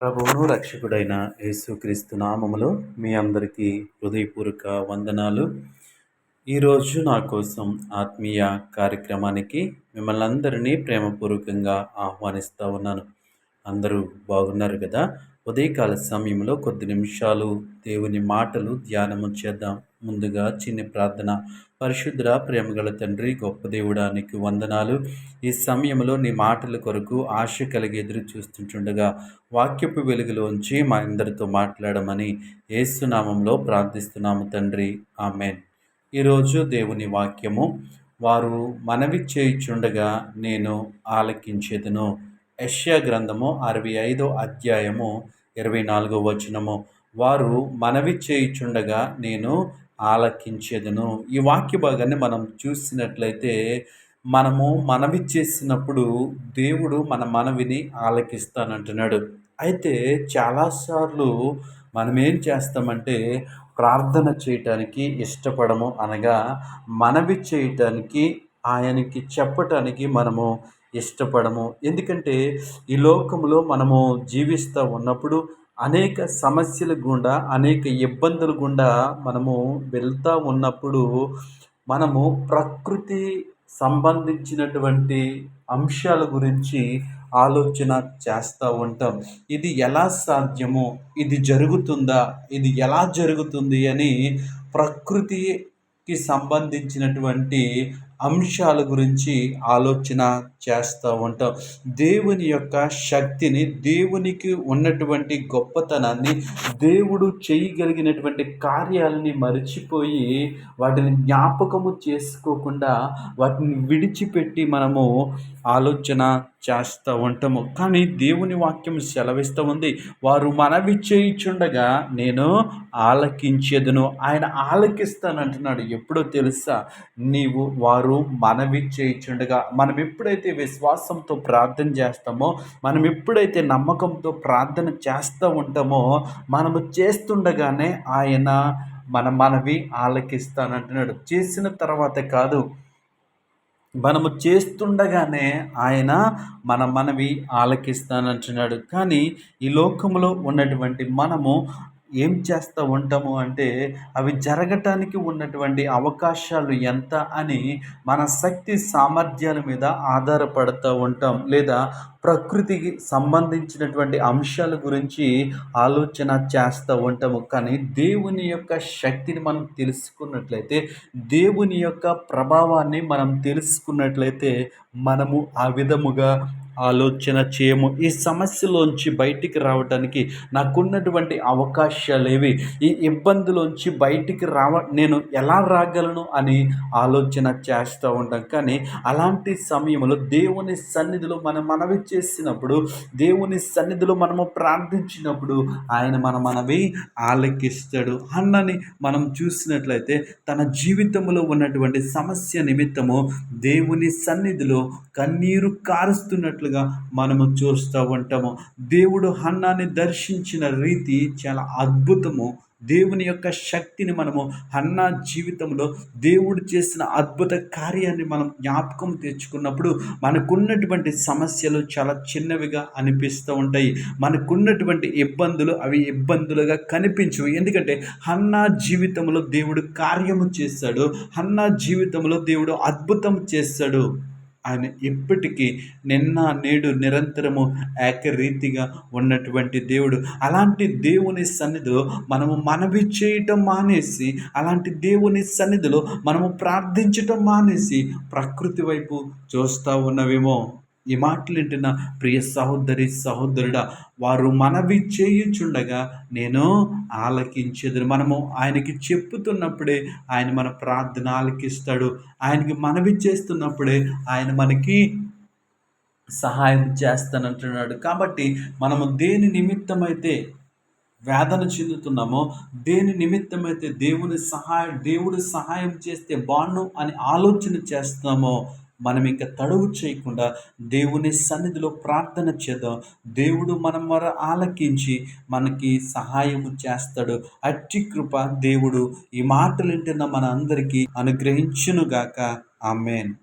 ప్రభువును రక్షకుడైన యేసుక్రీస్తు నామములో మీ అందరికీ హృదయపూర్వక వందనాలు. ఈరోజు నా కోసం ఆత్మీయ కార్యక్రమానికి మిమ్మల్ని అందరినీ ప్రేమపూర్వకంగా ఆహ్వానిస్తూ ఉన్నాను. అందరూ బాగున్నారు కదా? ఉదయకాల సమయంలో కొద్ది నిమిషాలు దేవుని మాటలు ధ్యానము చేద్దాం. ముందుగా చిన్న ప్రార్థన. పరిశుద్ర ప్రేమగల తండ్రి గొప్ప దేవుడానికి వందనాలు. ఈ సమయంలో నీ మాటల కొరకు ఆశ కలిగి ఎదురు చూస్తుంటుండగా వాక్యపు వెలుగులోంచి మా అందరితో మాట్లాడమని ఏసునామంలో ప్రార్థిస్తున్నాము తండ్రి. ఆమెన్. ఈరోజు దేవుని వాక్యము వారు మనవి చేయుచుండగా నేను ఆలకించేదను. యష్యా గ్రంథము అరవై ఐదో అధ్యాయము ఇరవై నాలుగో వచనము. వారు మనవి చేయుచుండగా నేను ఆలకించేదను. ఈ వాక్య భాగాన్ని మనం చూసినట్లయితే మనము మనవి చేసినప్పుడు దేవుడు మన మనవిని ఆలకిస్తానంటున్నాడు. అయితే చాలాసార్లు మనం ఏం చేస్తామంటే ప్రార్థన చేయటానికి ఇష్టపడము అనగా మనవి చేయటానికి ఆయనకి చెప్పటానికి మనము ఇష్టపడము. ఎందుకంటే ఈ లోకంలో మనము జీవిస్తూ ఉన్నప్పుడు అనేక సమస్యల గుండా అనేక ఇబ్బందుల గుండా మనము వెళ్తూ ఉన్నప్పుడు మనము ప్రకృతి సంబంధించినటువంటి అంశాల గురించి ఆలోచన చేస్తూ ఉంటాం. ఇది ఎలా సాధ్యమో? ఇది జరుగుతుందా? ఇది ఎలా జరుగుతుంది? అని ప్రకృతికి సంబంధించినటువంటి అంశాల గురించి ఆలోచన చేస్తూ ఉంటాం. దేవుని యొక్క శక్తిని దేవునికి ఉన్నటువంటి గొప్పతనాన్ని దేవుడు చేయగలిగినటువంటి కార్యాలని మరిచిపోయి వాటిని జ్ఞాపకము చేసుకోకుండా వాటిని విడిచిపెట్టి మనము ఆలోచన చేస్తూ ఉంటాము. కానీ దేవుని వాక్యం సెలవిస్తూ ఉంది వారు మనవి చేయిచుండగా నేను ఆలకించేదను. ఆయన ఆలకిస్తానంటున్నాడు. ఎప్పుడో తెలుసా? నీవు వారు మనవి చేయించుండగా మనం ఎప్పుడైతే విశ్వాసంతో ప్రార్థన చేస్తామో మనం ఎప్పుడైతే నమ్మకంతో ప్రార్థన చేస్తూ ఉంటామో మనము చేస్తుండగానే ఆయన మన మనవి ఆలకిస్తానంటున్నాడు. చేసిన తర్వాత కాదు మనము చేస్తుండగానే ఆయన మన మనవి ఆలకిస్తానంటున్నాడు. కానీ ఈ లోకంలో ఉన్నటువంటి మనము ఏం చేస్తూ ఉంటాము అంటే అవి జరగటానికి ఉన్నటువంటి అవకాశాలు ఎంత అని మన శక్తి సామర్థ్యాల మీద ఆధారపడుతూ ఉంటాం. లేదా ప్రకృతికి సంబంధించినటువంటి అంశాల గురించి ఆలోచన చేస్తూ ఉంటాము. కానీ దేవుని యొక్క శక్తిని మనం తెలుసుకున్నట్లయితే దేవుని యొక్క ప్రభావాన్ని మనం తెలుసుకున్నట్లయితే మనము ఆ విధముగా ఆలోచన చేయము. ఈ సమస్యలోంచి బయటికి రావడానికి నాకున్నటువంటి అవకాశాలు ఏవి ఈ ఇబ్బందులోంచి బయటికి రావ నేను ఎలా రాగలను అని ఆలోచన చేస్తూ ఉంటాం. కానీ అలాంటి సమయంలో దేవుని సన్నిధిలో మనం మనవి చేసినప్పుడు దేవుని సన్నిధిలో మనము ప్రార్థించినప్పుడు ఆయన మన మనవి ఆలకిస్తాడు. అన్నని మనం చూసినట్లయితే తన జీవితంలో ఉన్నటువంటి సమస్య నిమిత్తము దేవుని సన్నిధిలో కన్నీరు కారుస్తున్నట్లుగా మనము చూస్తూ ఉంటాము. దేవుడు హన్నాన్ని దర్శించిన రీతి చాలా అద్భుతము దేవుని యొక్క శక్తిని మనము అన్న జీవితంలో దేవుడు చేసిన అద్భుత కార్యాన్ని మనం జ్ఞాపకం తెచ్చుకున్నప్పుడు మనకున్నటువంటి సమస్యలు చాలా చిన్నవిగా అనిపిస్తూ ఉంటాయి. మనకున్నటువంటి ఇబ్బందులు అవి ఇబ్బందులుగా కనిపించవు. ఎందుకంటే అన్న జీవితంలో దేవుడు కార్యము చేస్తాడు. అన్న జీవితంలో దేవుడు అద్భుతం చేస్తాడు. ఆయన ఎప్పటికీ నిన్న నేడు నిరంతరము ఏకరీతిగా ఉన్నటువంటి దేవుడు. అలాంటి దేవుని సన్నిధిలో మనము మనవి చేయటం మానేసి అలాంటి దేవుని సన్నిధిలో మనము ప్రార్థించటం మానేసి ప్రకృతి వైపు చూస్తూ ఉన్నవేమో. ఈ మాటలు వింటున్న ప్రియ సహోదరి సహోదరుడా వారు మనవి చేయుచుండగా నేను ఆలకించేది మనము ఆయనకి చెప్పుతున్నప్పుడే ఆయన మన ప్రార్థన ఆలకిస్తాడు. ఆయనకి మనవి చేస్తున్నప్పుడే ఆయన మనకి సహాయం చేస్తానంటున్నాడు. కాబట్టి మనము దేని నిమిత్తమైతే వేదన చెందుతున్నామో దేని నిమిత్తమైతే దేవుని సహాయం దేవుడు సహాయం చేస్తే బాను అని ఆలోచన చేస్తామో మనం ఇంకా తడువు చేయకుండా దేవుని సన్నిధిలో ప్రార్థన చేద్దాం. దేవుడు మనం మర ఆలకించి మనకి సహాయము చేస్తాడు. అట్టి కృప దేవుడు ఈ మాటలు వింటున్న మన అందరికీ అనుగ్రహించునుగాక. ఆమెన్.